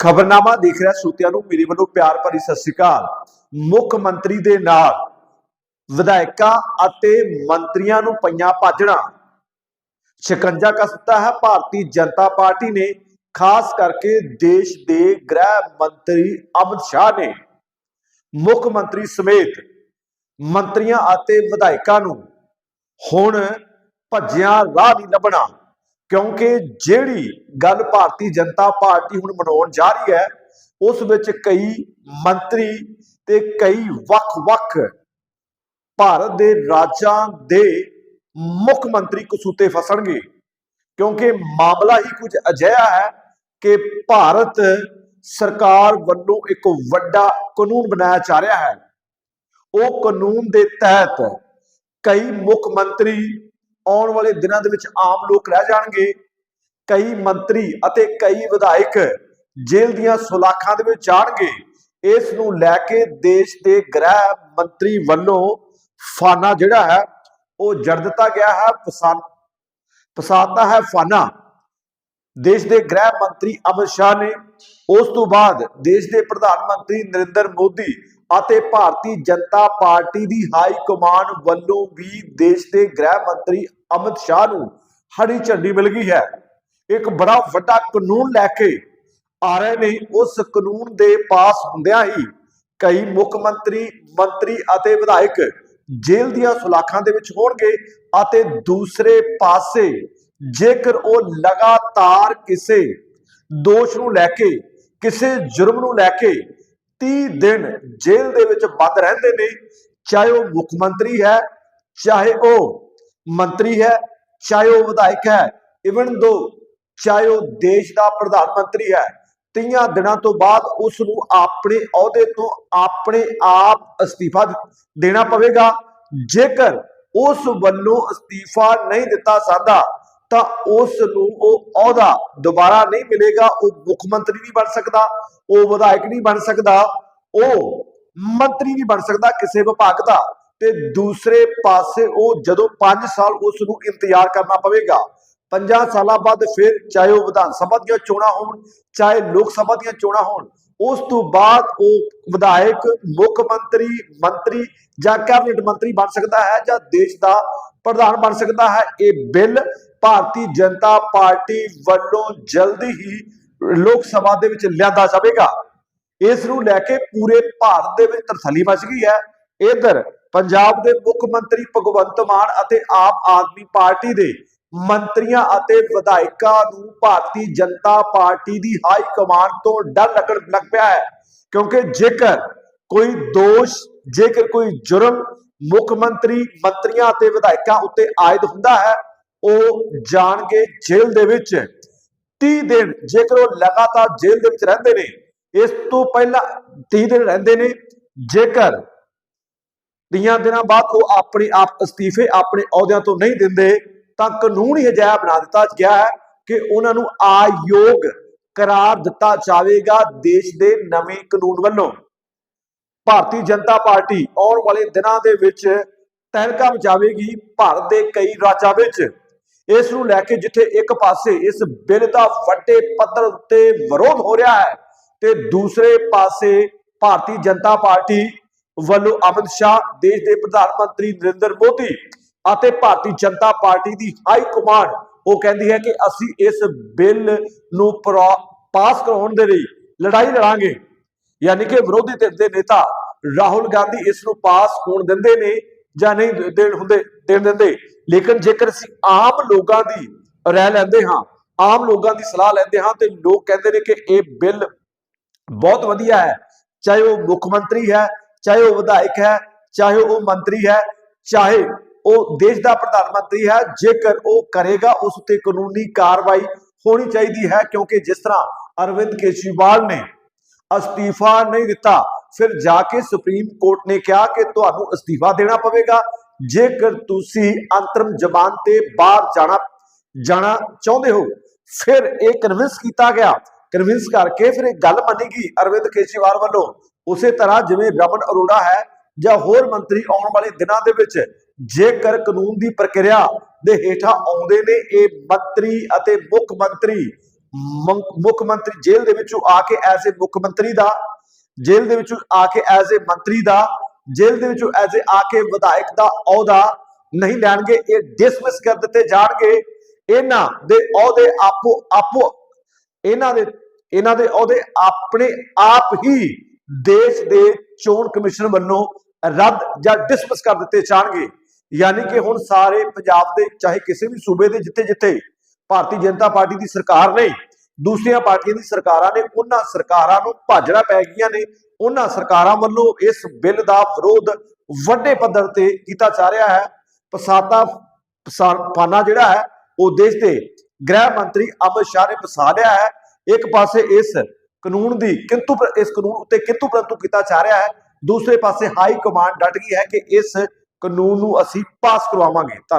ਖਬਰਨਾਮਾ ਦੇਖ ਰਿਹਾ ਸਰੋਤਿਆਂ ਨੂੰ, ਮੇਰੇ ਵੱਲੋਂ ਪਿਆਰ ਭਰੀ ਸਤਿ ਸ਼੍ਰੀ ਅਕਾਲ। ਮੁੱਖ ਮੰਤਰੀ ਦੇ ਨਾਲ ਵਿਧਾਇਕਾਂ ਅਤੇ ਮੰਤਰੀਆਂ ਨੂੰ ਪਈਆਂ ਭਾਜਣਾ ਸ਼ਿਕੰਜਾ ਕਸ ਦਿੱਤਾ ਹੈ, ਭਾਰਤੀ ਜਨਤਾ ਪਾਰਟੀ ਨੇ, ਖਾਸ ਕਰਕੇ ਦੇਸ਼ ਦੇ ਗ੍ਰਹਿ ਮੰਤਰੀ ਅਮਿਤ ਸ਼ਾਹ ਨੇ। ਮੁੱਖ ਮੰਤਰੀ ਸਮੇਤ ਮੰਤਰੀਆਂ ਅਤੇ ਵਿਧਾਇਕਾਂ ਨੂੰ ਹੁਣ ਭੱਜਿਆ ਰਾਹ ਨਹੀਂ ਲੱਭਣਾ। ਕਿਉਂਕਿ ਜਿਹੜੀ ਗੱਲ ਭਾਰਤੀ ਜਨਤਾ ਪਾਰਟੀ ਹੁਣ ਮਨਾਉਣ ਜਾ ਰਹੀ ਹੈ, ਉਸ ਵਿੱਚ ਕਈ ਮੰਤਰੀ ਤੇ ਕਈ ਵੱਖ-ਵੱਖ ਭਾਰਤ ਦੇ ਰਾਜਾਂ ਦੇ ਮੁੱਖ ਮੰਤਰੀ ਕਸੂਤੇ ਫਸਣਗੇ। ਕਿਉਂਕਿ ਮਾਮਲਾ ਹੀ ਕੁਝ ਅਜਿਹਾ ਹੈ ਕਿ ਭਾਰਤ ਸਰਕਾਰ ਵੱਲੋਂ ਇੱਕ ਵੱਡਾ ਕਾਨੂੰਨ ਬਣਾਇਆ ਜਾ ਰਿਹਾ ਹੈ। ਉਹ ਕਾਨੂੰਨ ਦੇ ਤਹਿਤ ਕਈ ਮੁੱਖ ਮੰਤਰੀ ਆਉਣ ਵਾਲੇ ਦਿਨਾਂ ਦੇ ਵਿੱਚ ਆਮ ਲੋਕ ਰਹਿ ਜਾਣਗੇ। ਕਈ ਮੰਤਰੀ ਅਤੇ ਕਈ ਵਿਧਾਇਕ ਜੇਲ੍ਹ ਦੀਆਂ ਸੁਲਾਖਾਂ ਦੇ ਵਿੱਚ ਜਾਣਗੇ। ਇਸ ਨੂੰ ਲੈ ਕੇ ਦੇਸ਼ ਦੇ ਗ੍ਰਹਿ ਮੰਤਰੀ ਵੱਲੋਂ ਫਾਨਾ ਜਿਹੜਾ ਹੈ, ਉਹ ਜੜ ਦਿੱਤਾ ਗਿਆ ਹੈ। ਪਸੰਦ ਪਸਾਤਾ ਹੈ ਫਾਨਾ। ਦੇਸ਼ ਦੇ ਗ੍ਰਹਿ ਮੰਤਰੀ ਅਮਿਤ ਸ਼ਾਹ ਨੇ ਉਸ ਤੋਂ ਬਾਅਦ ਦੇਸ਼ ਦੇ ਪ੍ਰਧਾਨ ਮੰਤਰੀ ਨਰਿੰਦਰ ਮੋਦੀ ਅਤੇ ਭਾਰਤੀ ਜਨਤਾ ਪਾਰਟੀ ਦੀ ਹਾਈ ਕਮਾਨ ਵੱਲੋਂ ਵੀ ਦੇਸ਼ ਦੇ ਗ੍ਰਹਿ ਮੰਤਰੀ ਅਮਿਤ ਸ਼ਾਹ ਨੂੰ ਹਰੀ ਝੰਡੀ ਮਿਲ ਗਈ ਹੈ। ਇੱਕ ਬੜਾ ਵੱਡਾ ਕਾਨੂੰਨ ਲੈ ਕੇ ਆ ਰਹੇ ਨੇ। ਉਸ ਕਾਨੂੰਨ ਦੇ ਪਾਸ ਹੁੰਦਿਆਂ ਹੀ ਕਈ ਮੁੱਖ ਮੰਤਰੀ ਮੰਤਰੀ ਅਤੇ ਵਿਧਾਇਕ ਜੇਲ੍ਹ ਦੀਆਂ ਸੁਲਾਖਾਂ ਦੇ ਵਿੱਚ ਹੋਣਗੇ ਅਤੇ ਦੂਸਰੇ ਪਾਸੇ ਜੇਕਰ ਉਹ ਲਗਾਤਾਰ ਕਿਸੇ ਦੋਸ਼ ਨੂੰ ਲੈ ਕੇ, ਕਿਸੇ ਜੁਰਮ ਨੂੰ ਲੈ ਕੇ 30 ਦਿਨ ਜੇਲ੍ਹ ਦੇ ਵਿੱਚ ਬੰਦ ਰਹਿੰਦੇ ਨੇ, ਚਾਹੇ ਉਹ ਮੁੱਖ ਮੰਤਰੀ ਹੈ, ਚਾਹੇ ਉਹ ਮੰਤਰੀ ਹੈ, ਚਾਹੇ ਉਹ ਵਿਧਾਇਕ ਹੈ ਇਵਨ ਦੋ ਚਾਹੇ ਉਹ ਦੇਸ਼ ਦਾ ਪ੍ਰਧਾਨ ਮੰਤਰੀ ਹੈ ਤੀਆਂ ਦਿਨਾਂ ਤੋਂ ਬਾਅਦ ਉਸ ਨੂੰ ਆਪਣੇ ਅਹੁਦੇ ਤੋਂ ਆਪਣੇ ਆਪ ਅਸਤੀਫਾ ਦੇਣਾ ਪਵੇਗਾ। ਜੇਕਰ ਉਸ ਵੱਲੋਂ ਅਸਤੀਫਾ ਨਹੀਂ ਦਿੱਤਾ ਜਾਂਦਾ ਤਾਂ ਉਸ ਨੂੰ ਉਹ ਅਹੁਦਾ ਦੁਬਾਰਾ ਨਹੀਂ ਮਿਲੇਗਾ, ਉਹ ਮੁੱਖ ਮੰਤਰੀ ਨਹੀਂ ਬਣ ਸਕਦਾ, ਉਹ ਵਿਧਾਇਕ ਨਹੀਂ ਬਣ ਸਕਦਾ, ਉਹ ਮੰਤਰੀ ਨਹੀਂ ਬਣ ਸਕਦਾ ਕਿਸੇ ਵਿਭਾਗ ਦਾ ਤੇ ਦੂਸਰੇ ਪਾਸੇ ਉਹ ਜਦੋਂ 5 ਸਾਲ ਉਸ ਨੂੰ ਇੰਤਜ਼ਾਰ ਕਰਨਾ ਪਵੇਗਾ 50 ਸਾਲਾਂ ਬਾਅਦ ਫਿਰ ਚਾਹੇ ਉਹ ਵਿਧਾਨ ਸਭਾ ਦੀਆਂ ਚੋਣਾਂ ਹੋਣ, ਚਾਹੇ ਲੋਕ ਸਭਾ ਦੀਆਂ ਚੋਣਾਂ ਹੋਣ, ਉਸ ਤੋਂ ਬਾਅਦ ਉਹ ਵਿਧਾਇਕ, ਮੁੱਖ ਮੰਤਰੀ ਮੰਤਰੀ ਜਾਂ ਕੈਬਨਿਟ ਮੰਤਰੀ ਬਣ ਸਕਦਾ ਹੈ ਜਾਂ ਦੇਸ਼ ਦਾ ਪ੍ਰਧਾਨ ਬਣ ਸਕਦਾ ਹੈ, ਇਹ ਬਿੱਲ ਭਾਰਤੀ ਜਨਤਾ ਪਾਰਟੀ ਵੱਲੋਂ ਜਲਦੀ ਹੀ ਲੋਕ ਸਭਾ ਦੇ ਵਿੱਚ ਲਿਆਂਦਾ ਜਾਵੇਗਾ। ਇਸ ਨੂੰ ਲੈ ਕੇ ਪੂਰੇ ਭਾਰਤ ਦੇ ਵਿੱਚ ਤਰਸਲੀ ਮਚ ਗਈ ਹੈ। ਇਧਰ ਪੰਜਾਬ ਦੇ ਮੁੱਖ ਮੰਤਰੀ ਭਗਵੰਤ ਮਾਨ ਅਤੇ ਆਮ ਆਦਮੀ ਪਾਰਟੀ ਦੇ ਮੰਤਰੀਆਂ ਅਤੇ ਵਿਧਾਇਕਾਂ ਨੂੰ ਭਾਰਤੀ ਜਨਤਾ ਪਾਰਟੀ ਦੀ ਹਾਈ ਕਮਾਂਡ ਤੋਂ ਡਰ ਲੱਗਣ ਲੱਗ ਪਿਆ ਹੈ। ਕਿਉਂਕਿ ਜੇਕਰ ਕੋਈ ਦੋਸ਼, ਜੇਕਰ ਕੋਈ ਜੁਰਮ ਮੁੱਖ ਮੰਤਰੀ, ਮੰਤਰੀਆਂ ਅਤੇ ਵਿਧਾਇਕਾਂ ਉੱਤੇ ਆਇਦ ਹੁੰਦਾ ਹੈ ਉਹ ਜਾਣਗੇ ਜੇਲ੍ਹ ਦੇ ਵਿੱਚ 30 ਦਿਨ, ਜੇਕਰ ਉਹ ਲਗਾਤਾਰ ਜੇਲ੍ਹ ਦੇ ਵਿੱਚ ਰਹਿੰਦੇ ਨੇ, ਇਸ ਤੋਂ ਪਹਿਲਾਂ 30 ਦਿਨ ਰਹਿੰਦੇ ਨੇ, ਜੇਕਰ ਤੀਆਂ ਦਿਨਾਂ ਬਾਅਦ ਉਹ ਆਪਣੇ ਆਪ ਅਸਤੀਫੇ ਆਪਣੇ ਅਹੁਦਿਆਂ ਤੋਂ ਨਹੀਂ ਦਿੰਦੇ, ਤਾਂ ਕਾਨੂੰਨ ਹੀ ਅਜਿਹਾ ਬਣਾ ਦਿੱਤਾ ਗਿਆ ਹੈ ਕਿ ਉਹਨਾਂ ਨੂੰ ਆਯੋਗ ਕਰਾਰ ਦਿੱਤਾ ਜਾਵੇਗਾ ਦੇਸ਼ ਦੇ ਨਵੇਂ ਕਾਨੂੰਨ ਵੱਲੋਂ। ਭਾਰਤੀ ਜਨਤਾ ਪਾਰਟੀ ਆਉਣ ਵਾਲੇ ਦਿਨਾਂ ਦੇ ਵਿੱਚ ਤਹਿਲਕਾ ਮਚਾਵੇਗੀ, ਭਾਰਤ ਦੇ ਕਈ ਰਾਜਾਂ ਵਿੱਚ। ਇਸ ਨੂੰ ਲੈ ਕੇ ਜਿੱਥੇ ਇੱਕ ਪਾਸੇ ਇਸ ਬਿੱਲ ਦਾ ਵੱਡੇ ਪੱਧਰ ਉੱਤੇ ਵਿਰੋਧ ਹੋ ਰਿਹਾ ਹੈ ਤੇ ਦੂਸਰੇ ਪਾਸੇ ਭਾਰਤੀ ਜਨਤਾ ਪਾਰਟੀ ਵੱਲੋਂ ਅਮਿਤ ਸ਼ਾਹ, ਦੇਸ਼ ਦੇ ਪ੍ਰਧਾਨ ਮੰਤਰੀ ਨਰਿੰਦਰ ਮੋਦੀ ਅਤੇ ਭਾਰਤੀ ਜਨਤਾ ਪਾਰਟੀ ਦੀ ਹਾਈ ਕਮਾਂਡ, ਉਹ ਕਹਿੰਦੀ ਹੈ ਕਿ ਅਸੀਂ ਇਸ ਬਿੱਲ ਨੂੰ ਪ੍ਰੋ- ਪਾਸ ਕਰਾਉਣ ਦੇ ਲਈ ਲੜਾਈ ਲੜਾਂਗੇ। ਯਾਨੀ ਕਿ ਵਿਰੋਧੀ ਧਿਰ ਦੇ ਨੇਤਾ ਰਾਹੁਲ ਗਾਂਧੀ ਇਸ ਨੂੰ ਪਾਸ ਹੋਣ ਦਿੰਦੇ ਨੇ ਜਾਂ ਨਹੀਂ ਦੇਣ ਹੁੰਦੇ, ਦੇਣ ਦਿੰਦੇ। ਲੇਕਿਨ ਜੇਕਰ ਅਸੀਂ ਆਮ ਲੋਕਾਂ ਦੀ ਰਹਿ ਲੈਂਦੇ ਹਾਂ, ਆਮ ਲੋਕਾਂ ਦੀ ਸਲਾਹ ਲੈਂਦੇ ਹਾਂ, ਤੇ ਲੋਕ ਕਹਿੰਦੇ ਨੇ ਕਿ ਇਹ ਬਿੱਲ ਬਹੁਤ ਵਧੀਆ ਹੈ। ਚਾਹੇ ਉਹ ਮੁੱਖ ਮੰਤਰੀ ਹੈ, ਚਾਹੇ ਉਹ ਵਿਧਾਇਕ ਹੈ, ਚਾਹੇ ਉਹ ਮੰਤਰੀ ਹੈ, ਚਾਹੇ ਉਹ ਦੇਸ਼ ਦਾ ਪ੍ਰਧਾਨ ਮੰਤਰੀ ਹੈ, ਜੇਕਰ ਉਹ ਕਰੇਗਾ, ਉਸ ਉੱਤੇ ਕਾਨੂੰਨੀ ਕਾਰਵਾਈ ਹੋਣੀ ਚਾਹੀਦੀ ਹੈ, ਕਿਉਂਕਿ ਜਿਸ ਤਰ੍ਹਾਂ ਅਰਵਿੰਦ ਕੇਜਰੀਵਾਲ ਨੇ ਅਸਤੀਫਾ ਨਹੀਂ ਦਿੱਤਾ, ਫਿਰ ਜਾ ਕੇ ਸੁਪਰੀਮ ਕੋਰਟ ਨੇ ਕਿਹਾ ਕਿ ਤੁਹਾਨੂੰ ਅਸਤੀਫਾ ਦੇਣਾ ਪਵੇਗਾ। ਜੇਕਰ ਤੁਸੀਂ ਅੰਤਰਮ ਜ਼ਬਾਨ ਤੇ ਬਾਹਰ ਜਾਣਾ ਜਾਣਾ ਚਾਹੁੰਦੇ ਹੋ, ਫਿਰ ਇਹ ਕਨਵਿੰਸ ਕੀਤਾ ਗਿਆ। ਕਨਵਿੰਸ ਕਰਕੇ ਫਿਰ ਇਹ ਗੱਲ ਮੰਨੀ ਅਰਵਿੰਦ ਕੇਜਰੀਵਾਲ ਵੱਲੋਂ। ਉਸੇ ਤਰ੍ਹਾਂ ਜਿਵੇਂ ਰਮਨ ਅਰੋੜਾ ਹੈ ਜਾਂ ਹੋਰ ਮੰਤਰੀ ਆਉਣ ਵਾਲੇ ਦਿਨਾਂ ਦੇ ਵਿੱਚ, ਜੇਕਰ ਕਾਨੂੰਨ ਦੀ ਪ੍ਰਕਿਰਿਆ ਦੇ ਹੇਠਾਂ ਆਉਂਦੇ ਨੇ, ਇਹ ਮੰਤਰੀ ਅਤੇ ਮੁੱਖ ਮੰਤਰੀ ਮੁੱਖ ਮੰਤਰੀ ਜੇਲ੍ਹ ਦੇ ਵਿੱਚੋਂ ਆ ਕੇ ਐਜ਼ ਏ ਮੁੱਖ ਮੰਤਰੀ ਦਾ, ਜੇਲ੍ਹ ਦੇ ਵਿੱਚੋਂ ਆ ਕੇ ਐਜ਼ ਏ ਮੰਤਰੀ ਦਾ ਜੇਲ੍ਹ ਦੇ ਵਿੱਚੋਂ ਐਜ਼ ਏ ਆ ਕੇ ਵਿਧਾਇਕ ਦਾ ਅਹੁਦਾ ਨਹੀਂ ਲੈਣਗੇ, ਇਹ ਡਿਸਮਿਸ ਕਰ ਦਿੱਤੇ ਜਾਣਗੇ। ਇਹਨਾਂ ਦੇ ਅਹੁਦੇ ਆਪੋ ਆਪੋ, ਇਹਨਾਂ ਦੇ ਇਹਨਾਂ ਦੇ ਅਹੁਦੇ ਆਪਣੇ ਆਪ ਹੀ ਦੇਸ਼ ਦੇ ਚੋਣ ਕਮਿਸ਼ਨ ਵੱਲੋਂ ਰੱਦ ਜਾਂ ਡਿਸਮਿਸ ਕਰ ਦਿੱਤੇ ਜਾਣਗੇ। ਯਾਨੀ ਕਿ ਹੁਣ ਸਾਰੇ ਪੰਜਾਬ ਦੇ, ਚਾਹੇ ਕਿਸੇ ਵੀ ਸੂਬੇ ਦੇ ਜਿੱਥੇ ਜਿੱਥੇ ਭਾਰਤੀ ਜਨਤਾ ਪਾਰਟੀ ਦੀ ਸਰਕਾਰ ਨੇ ਦੂਸਰੀਆਂ ਪਾਰਟੀਆਂ ਦੀ ਸਰਕਾਰਾਂ ਨੇ, ਉਹਨਾਂ ਸਰਕਾਰਾਂ ਨੂੰ ਭਾਜੜਾ ਪੈ ਗਈਆਂ ਨੇ। ਉਹਨਾਂ ਸਰਕਾਰਾਂ ਵੱਲੋਂ ਇਸ ਬਿੱਲ ਦਾ ਵਿਰੋਧ ਵੱਡੇ ਪੱਧਰ ਤੇ ਕੀਤਾ ਜਾ ਰਿਹਾ ਹੈ। ਪਸਾਤਾ ਪਾਨਾ ਜਿਹੜਾ ਹੈ, ਉਹ ਦੇਸ਼ ਦੇ ਗ੍ਰਹਿ ਮੰਤਰੀ ਅਮਿਤ ਸ਼ਾਹ ਨੇ ਫਸਾ ਲਿਆ ਹੈ। ਇੱਕ ਪਾਸੇ ਇਸ ਕਾਨੂੰਨ ਦੀ ਕਿੰਤੂ, ਇਸ ਕਾਨੂੰਨ ਉੱਤੇ ਕਿੰਤੂ ਪਰੰਤੂ ਕੀਤਾ ਜਾ ਰਿਹਾ ਹੈ। ਦੂਸਰੇ ਪਾਸੇ ਹਾਈ ਕਮਾਂਡ ਡਟ ਗਈ ਹੈ ਕਿ ਇਸ ਕਾਨੂੰਨ ਨੂੰ ਅਸੀਂ ਪਾਸ ਕਰਵਾਵਾਂਗੇ। ਧੰਨ-